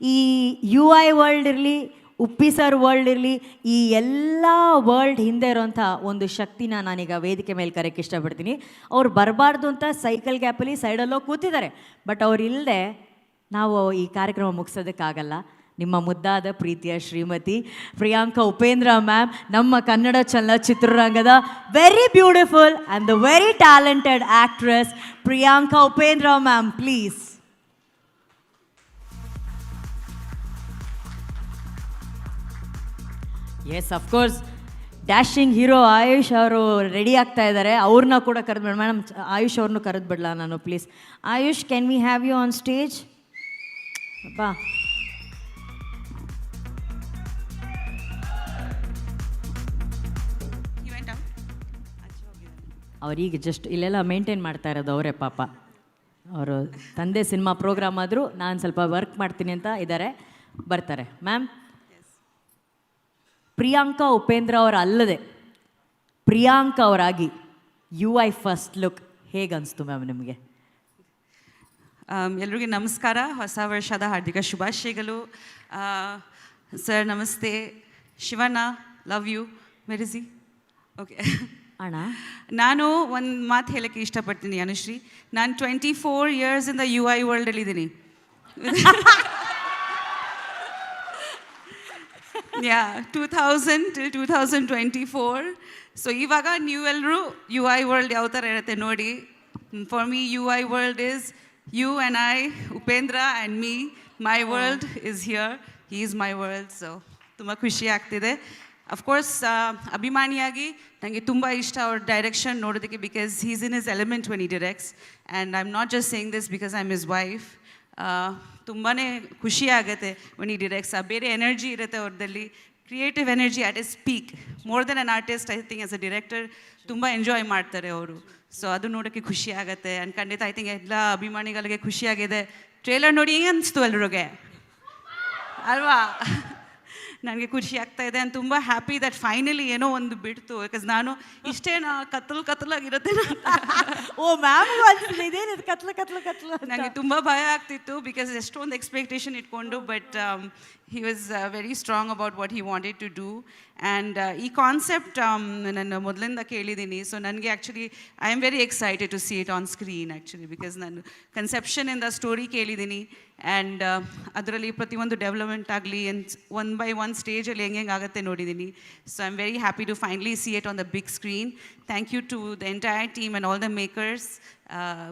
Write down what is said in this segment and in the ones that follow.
ಈ U I world ಇರಲಿ, Uppi sir world ಇರಲಿ, ಈ ಎಲ್ಲ ವರ್ಲ್ಡ್ ಹಿಂದೆ ಇರೋಂಥ ಒಂದು ಶಕ್ತಿನ ನಾನೀಗ ವೇದಿಕೆ ಮೇಲೆ ಕರೆಯೋಕ್ಕೆ ಇಷ್ಟಪಡ್ತೀನಿ. ಅವ್ರು ಬರಬಾರ್ದು ಅಂತ ಸೈಕಲ್ ಗ್ಯಾಪಲ್ಲಿ ಸೈಡಲ್ಲೋ ಕೂತಿದ್ದಾರೆ. ಬಟ್ ಅವ್ರು ಇಲ್ಲದೆ ನಾವು ಈ ಕಾರ್ಯಕ್ರಮ ಮುಗಿಸೋದಕ್ಕಾಗಲ್ಲ. ನಿಮ್ಮ ಮುದ್ದಾದ ಪ್ರೀತಿಯ ಶ್ರೀಮತಿ ಪ್ರಿಯಾಂಕಾ ಉಪೇಂದ್ರ ಮ್ಯಾಮ್ ನಮ್ಮ Kannada ಚಲನಚಿತ್ರರಂಗದ very beautiful and the very talented actress Priyanka Upendra ma'am please yes of course dashing hero Ayush ಅವರು ರೆಡಿ ಆಗ್ತಾ ಇದ್ದಾರೆ ಅವ್ರನ್ನ ಕೂಡ ಕರೆದ್ಬಿಡ ಮೇಡಮ್ ಆಯುಷ್ ಅವ್ರನ್ನೂ ಕರೆದು ಬಿಡಲ ನಾನು please Ayush can we have you on stage ಬಾ. ಅವ್ರೀಗ ಜಸ್ಟ್ ಇಲ್ಲೆಲ್ಲ ಮೇಂಟೈನ್ ಮಾಡ್ತಾ ಇರೋದು ಅವರೇ ಪಾಪ. ಅವರು ತಂದೆ ಸಿನಿಮಾ ಪ್ರೋಗ್ರಾಮ್ ಆದರೂ ನಾನು ಸ್ವಲ್ಪ ವರ್ಕ್ ಮಾಡ್ತೀನಿ ಅಂತ ಇದ್ದಾರೆ ಬರ್ತಾರೆ. ಮ್ಯಾಮ್ ಪ್ರಿಯಾಂಕಾ ಉಪೇಂದ್ರ ಅವರ ಅಲ್ಲದೆ ಪ್ರಿಯಾಂಕಾ ಅವರಾಗಿ ಯು ಐ ಫಸ್ಟ್ ಲುಕ್ ಹೇಗನ್ನಿಸ್ತು ಮ್ಯಾಮ್ ನಿಮಗೆ? ಎಲ್ರಿಗೂ ನಮಸ್ಕಾರ. ಹೊಸ ವರ್ಷದ ಹಾರ್ದಿಕ ಶುಭಾಶಯಗಳು. ಸರ್ ನಮಸ್ತೆ. Shivanna love you. ಮೆರಿಸಿ. ಓಕೆ. ಅಣ್ಣ. ನಾನು ಒಂದು ಮಾತು ಹೇಳೋಕ್ಕೆ ಇಷ್ಟಪಡ್ತೀನಿ ಅನುಶ್ರೀ. ನಾನು ಟ್ವೆಂಟಿ ಫೋರ್ ಇಯರ್ಸಿಂದ U I ವರ್ಲ್ಡಲ್ಲಿದ್ದೀನಿ yeah two thousand two two thousand twenty four so ಇವಾಗ ನೀವೆಲ್ಲರೂ ಯು ಐ ವರ್ಲ್ಡ್ ಯಾವ ಥರ ಇರುತ್ತೆ ನೋಡಿ. For me U I world is U and I Upendra and me my world is here he is my world so ತುಂಬ ಖುಷಿ ಆಗ್ತಿದೆ. Of course ಅಭಿಮಾನಿಯಾಗಿ ನನಗೆ ತುಂಬ ಇಷ್ಟ ಅವ್ರ ಡೈರೆಕ್ಷನ್ ನೋಡೋದಕ್ಕೆ because he's in his element when he directs and I am not just saying this because I am his wife ತುಂಬಾ ಖುಷಿ ಆಗುತ್ತೆ when he directs. ಆ, ಬೇರೆ ಎನರ್ಜಿ ಇರುತ್ತೆ ಅವ್ರದಲ್ಲಿ creative energy at A peak more than an artist I think as a director ತುಂಬ enjoy ಮಾಡ್ತಾರೆ ಅವರು. ಸೊ ಅದು ನೋಡೋಕ್ಕೆ ಖುಷಿ ಆಗುತ್ತೆ. ಆ್ಯಂಡ್ ಖಂಡಿತ ಐ ಥಿಂಕ್ ಎಲ್ಲ ಅಭಿಮಾನಿಗಳಿಗೆ ಖುಷಿಯಾಗಿದೆ ಟ್ರೇಲರ್ ನೋಡಿ ಹೆಂಗೆ ಅನಿಸ್ತು ಎಲ್ರಿಗೆ? ಅಲ್ವಾ? ನನಗೆ ಖುಷಿ ಆಗ್ತಾ ಇದೆ ಆ್ಯಂಡ್ ತುಂಬ ಹ್ಯಾಪಿ ದಟ್ ಫೈನಲಿ ಏನೋ ಒಂದು ಬಿಡ್ತು ಬಿಕಾಸ್ ನಾನು ಇಷ್ಟೇನಾ ಕತ್ತಲು ಕತ್ತಲಾಗಿರುತ್ತೆ ಓ ಮ್ಯಾಮ್ ಇದೇನಿದು ಕತ್ಲು ಕತ್ಲು ಕತ್ಲು ಅಂತ. ನನಗೆ ತುಂಬ ಭಯ ಆಗ್ತಿತ್ತು ಬಿಕಾಸ್ ಎಷ್ಟೊಂದು ಎಕ್ಸ್ಪೆಕ್ಟೇಷನ್ ಇಟ್ಕೊಂಡು but he was very strong about what he wanted to do and uh, ಈ ಕಾನ್ಸೆಪ್ಟ್ ನಾನು ಮೊದಲಿಂದ ಕೇಳಿದ್ದೀನಿ ಸೊ ನನಗೆ actually I am very excited to see it on screen actually because ನಾನು ಕನ್ಸೆಪ್ಷನಿಂದ ಸ್ಟೋರಿ ಕೇಳಿದ್ದೀನಿ ಆ್ಯಂಡ್ ಅದರಲ್ಲಿ ಪ್ರತಿಯೊಂದು ಡೆವಲಪ್ಮೆಂಟ್ ಆಗಲಿ ಆ್ಯಂಡ್ ಒನ್ ಬೈ ಒನ್ ಸ್ಟೇಜಲ್ಲಿ ಹೆಂಗೆ ಹೆಂಗೆ ಆಗುತ್ತೆ ನೋಡಿದ್ದೀನಿ so I am very happy to finally see it on the big screen thank you to the entire team and all the makers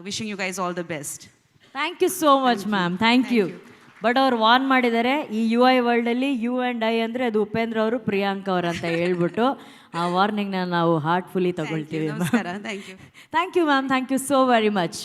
wishing you guys all the best thank you so much ma'am thank you but ಅವ್ರು warn ಮಾಡಿದ್ದಾರೆ ಈ U I ವರ್ಲ್ಡಲ್ಲಿ U and I ಅಂದರೆ ಅದು ಉಪೇಂದ್ರ ಅವರು ಪ್ರಿಯಾಂಕ ಅವರು ಅಂತ ಹೇಳ್ಬಿಟ್ಟು ಆ ವಾರ್ನಿಂಗ್ನ ನಾವು ಹಾರ್ಟ್ಫುಲ್ಲಿ ತಗೊಳ್ತೀವಿ. Thank you ma'am thank you so very much